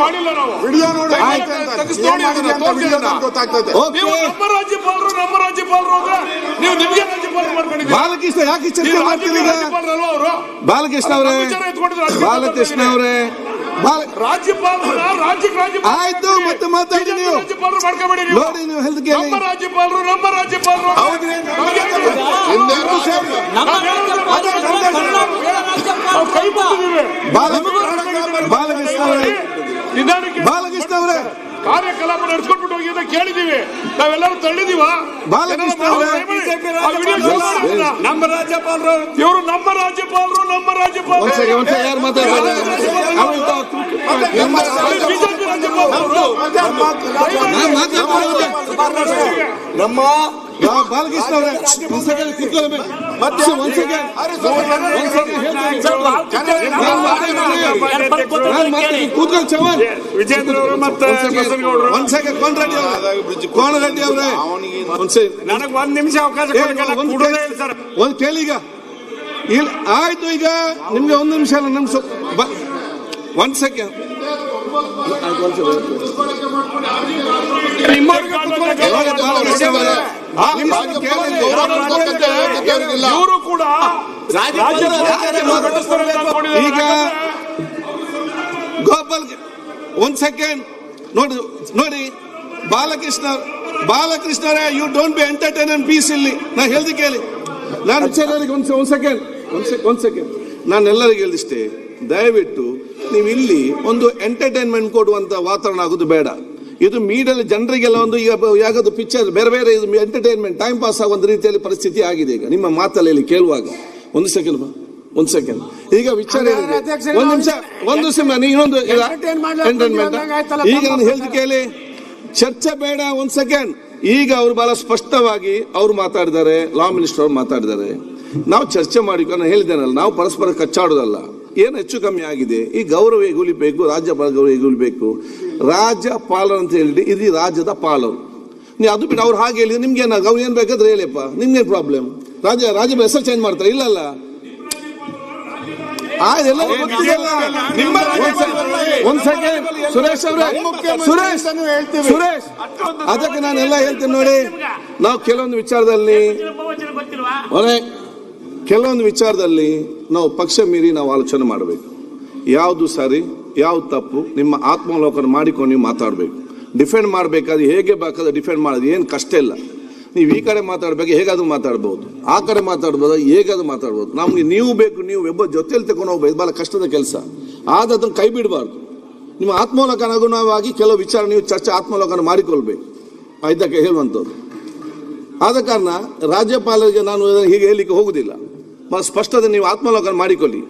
ಮಾಡಿಲ್ಲ ನಾವು. ವಿಡಿಯೋ ನೋಡಿ ಗೊತ್ತಾಗ್ತದೆ. ನೀವು ನಮ್ಮ ರಾಜ್ಯಪಾಲರು ನಮ್ಮ ರಾಜ್ಯಪಾಲರು ಅಂದ್ರೆ ನೀವು ನಿಮಗೆ ರಾಜ್ಯಪಾಲರು ಮಾಡ್ಕೊಂಡಿದ್ದೀರಿ. ಬಾಲಕೃಷ್ಣ ಯಾಕೆ ಚರ್ಚೆ ಮಾಡ್ತೀರಿ ಬಾಲಕೃಷ್ಣ ಅವರೇ ಬಾಲಕೃಷ್ಣ ಅವರೇ. ರಾಜ್ಯಪಾಲರ ರಾಜ್ಯಕ್ಕೆ ರಾಜ್ಯಪಾಲ ಆಯ್ತು, ಮತ್ತೆ ಮಾತಾಡಿ ನೀವು. ರಾಜ್ಯಪಾಲರು ಮಾಡ್ಕೋಬೇಡಿ ನೀವು. ನೋಡಿ ನೀವು ಹೆಲ್ತ್ ಕೇಳಿ. ನಮ್ಮ ರಾಜ್ಯಪಾಲರು ನಮ್ಮ ರಾಜ್ಯಪಾಲರು ನಮ್ಮ ಕೈ ಬಾಲ ಬಾಲಕೃಷ್ಣ ಅವರೇ ನಿಧಾನಕ್ಕೆ ಬಾಲಕೃಷ್ಣ ಅವರೇ ಕಾರ್ಯಕಲಾಪ ನಡೆಸ್ಕೊಂಡ್ಬಿಟ್ಟು ಹೋಗಿ ಅಂತ ಕೇಳಿದೀವಿ ನಾವೆಲ್ಲರೂ ತಳ್ಳಿದೀವ ಬಾಲಕೃಷ್ಣ ಅವರೇ ನಮ್ಮ ರಾಜ್ಯಪಾಲರು ಇವರು ನಮ್ಮ ರಾಜ್ಯಪಾಲರು ನಮ್ಮ ಒಂದ್ ರಾಜ್ಯಪಾಲರು ಸೆಕೆಂಡ್ ಒಂದ್ ಸೆಕೆಂಡ್ ಯಾರು ಮಾತಾಡ್ತಾರೆ ನಮ್ಮ ರಾಜ್ಯ- ಬಿಜೆಪಿ ರಾಜ್ಯಪಾಲರು ನಮ್ಮ ಬಾಲಕೃಷ್ಣ ಅವರೇ. ಕೂತ್ಕೊಳ್ಳಿ. ಮತ್ತೆ ಚವನ್. ವಿಜೇಂದ್ರ ಅವರು ಮತ್ತೆ ಅವರೇ. ಅವರೇ. ನನಗೆ ಒಂದ್ ನಿಮಿಷ ಅವಕಾಶ ಒಂದ್ ಕೇಳಿ- ಈಗ. ಇಲ್ಲ ಆಯ್ತು ಈಗ. ನಿಮ್ಗೆ ಒಂದ್ ನಿಮಿಷ ಅಲ್ಲ ನಮ್ ಸ್ವ- ಬ- ಒಂದ್ ಸೆಕೆಂಡ್. ಇವರು ಕೂಡ ಈಗ ಗೋಪಾಲ್ ಒಂದ್ ಸೆಕೆಂಡ್ ನೋಡಿ ನೋಡಿ Balakrishna, ಬಾಲಕೃಷ್ಣರೇ you don't be entertain and peace ಇಲ್ಲಿ ನಾ ಹೇಳ್ದಿ ಕೇಳಿ ನಾನು ಒಂದ್ ಸೆಕೆಂಡ್ ಒಂದ್ ಸೆಕ್ ಒಂದ್ ಸೆಕೆಂಡ್ ನಾನು ಎಲ್ಲರಿಗೂ ಹೇಳಿಷ್ಟೇ ನೀವು ಇಲ್ಲಿ ಒಂದು ಎಂಟರ್ಟೈನ್ಮೆಂಟ್ ಕೊಡುವಂತ ವಾತಾವರಣ ಆಗೋದು ಬೇಡ. ಇದು ಮೀಡಿಯಲ್ಲಿ ಜನರಿಗೆಲ್ಲ ಒಂದು ಈಗ ಯಾಕದು ಪಿಕ್ಚರ್ ಬೇರೆ ಬೇರೆ ಇದು ಎಂಟರ್ಟೈನ್ಮೆಂಟ್ ಟೈಮ್ ಪಾಸ್ ಆಗೋ ಒಂದು ರೀತಿಯಲ್ಲಿ ಪರಿಸ್ಥಿತಿ ಆಗಿದೆ ಈಗ. ನಿಮ್ಮ ಮಾತಲ್ಲಿ ಕೇಳುವಾಗ. ಒಂದು ಸೆಕೆಂಡ್ ಒಂದು ಸೆಕೆಂಡ್ ಈಗ ವಿಚಾರ ಒಂದು ನಿಮಿಷ ಒಂದು ನಿಮಿಷ ನೀ ಇನ್ನೊಂದು ಈಗ entertainment. ಈಗ ನಾನು ಹೇಳ್ದು ಕೇಳಿ. ಚರ್ಚೆ ಬೇಡ ಒಂದು ಸೆಕೆಂಡ್ ಈಗ ಅವರು ಬಹಳ ಸ್ಪಷ್ಟವಾಗಿ ಅವರು ಮಾತಾಡಿದ್ದಾರೆ ಲಾ ಮಿನಿಸ್ಟರ್ ಅವರು ಮಾತಾಡಿದ್ದಾರೆ. ನಾವು ಚರ್ಚೆ ಮಾಡಿಕೊಂಡು ನಾನು ಹೇಳಿದ್ದೇನಲ್ಲ ನಾವು ಪರಸ್ಪರ ಕಚ್ಚಾಡೋದಲ್ಲ. ಏನು ಹೆಚ್ಚು ಕಮ್ಮಿ ಆಗಿದೆ? ಈ ಗೌರವ ಹೇಗುಲಿಬೇಕು? ರಾಜ್ಯಪಾಲ ಗೌರವ ಹೇಗುಲಿಬೇಕು? ರಾಜ್ಯಪಾಲರು ಅಂತ ಹೇಳಿ ಇದು ರಾಜ್ಯದ ಪಾಲರು. ನೀವು ಅದು ಬಿಟ್ಟು ಅವ್ರು ಹಾಗೆ ಹೇಳಿದ್ರೆ ನಿಮ್ಗೆ ಏನಾಗ ಅವ್ರು ಏನು ಬೇಕಾದ್ರೆ ಹೇಳಿಪ್ಪ. ನಿಮ್ಗೇನು ಪ್ರಾಬ್ಲಮ್ ರಾಜ್ಯ ರಾಜ್ಯ ಹೆಸರು ಚೇಂಜ್ ಮಾಡ್ತಾರೆ ಇಲ್ಲಲ್ಲ ಒಂದ್ ಸೆಕೆಂಡ್ ಸುರೇಶ್ ಅವರೇ ಸುರೇಶ್ ಹೇಳ್ತೀವಿ. ಸುರೇಶ್ ಅದಕ್ಕೆ ನಾನೆಲ್ಲ ಹೇಳ್ತೀನಿ ನೋಡಿ. ನಾವು ಕೆಲವೊಂದು ವಿಚಾರದಲ್ಲಿ ಕೆಲವೊಂದು ವಿಚಾರದಲ್ಲಿ ನಾವು ಪಕ್ಷ ಮೀರಿ ನಾವು ಆಲೋಚನೆ ಮಾಡಬೇಕು. ಯಾವುದು ಸರಿ, ಯಾವ್ದು ತಪ್ಪು, ನಿಮ್ಮ ಆತ್ಮಾವಲೋಕನ ಮಾಡಿಕೊಂಡು ನೀವು ಮಾತಾಡಬೇಕು. ಡಿಫೆಂಡ್ ಮಾಡಬೇಕಾದ್ರೆ ಹೇಗೆ ಬೇಕಾದ್ರೆ ಡಿಫೆಂಡ್ ಮಾಡೋದು, ಏನು ಕಷ್ಟ ಇಲ್ಲ. ನೀವು ಈ ಕಡೆ ಮಾತಾಡಬೇಕು, ಹೇಗಾದ್ರೂ ಮಾತಾಡ್ಬೋದು. ಆ ಕಡೆ ಮಾತಾಡ್ಬೋದು, ಹೇಗಾದ್ರೂ ಮಾತಾಡ್ಬೋದು. ನಮಗೆ ನೀವು ಬೇಕು, ನೀವು ಒಬ್ಬ ಜೊತೆಯಲ್ಲಿ ತಗೊಂಡು ಹೋಗ್ಬೇಕು ಭಾಳ ಕಷ್ಟದ ಕೆಲಸ. ಆದ ಅದನ್ನು ಕೈ ಬಿಡಬಾರ್ದು. ನಿಮ್ಮ ಆತ್ಮಾವಲೋಕನ ಅನುಗುಣವಾಗಿ ಕೆಲವು ವಿಚಾರ ನೀವು ಚರ್ಚೆ ಆತ್ಮಾವಲೋಕನ ಮಾಡಿಕೊಳ್ಬೇಕು. ಇದಕ್ಕೆ ಹೇಳುವಂಥದ್ದು. ಆದ ಕಾರಣ ರಾಜ್ಯಪಾಲರಿಗೆ ನಾನು ಹೀಗೆ ಹೇಳಲಿಕ್ಕೆ ಹೋಗುದಿಲ್ಲ ಬಹಳ ಸ್ಪಷ್ಟತೆ ನೀವು ಆತ್ಮಲೋಕನ ಮಾಡಿಕೊಳ್ಳಿ.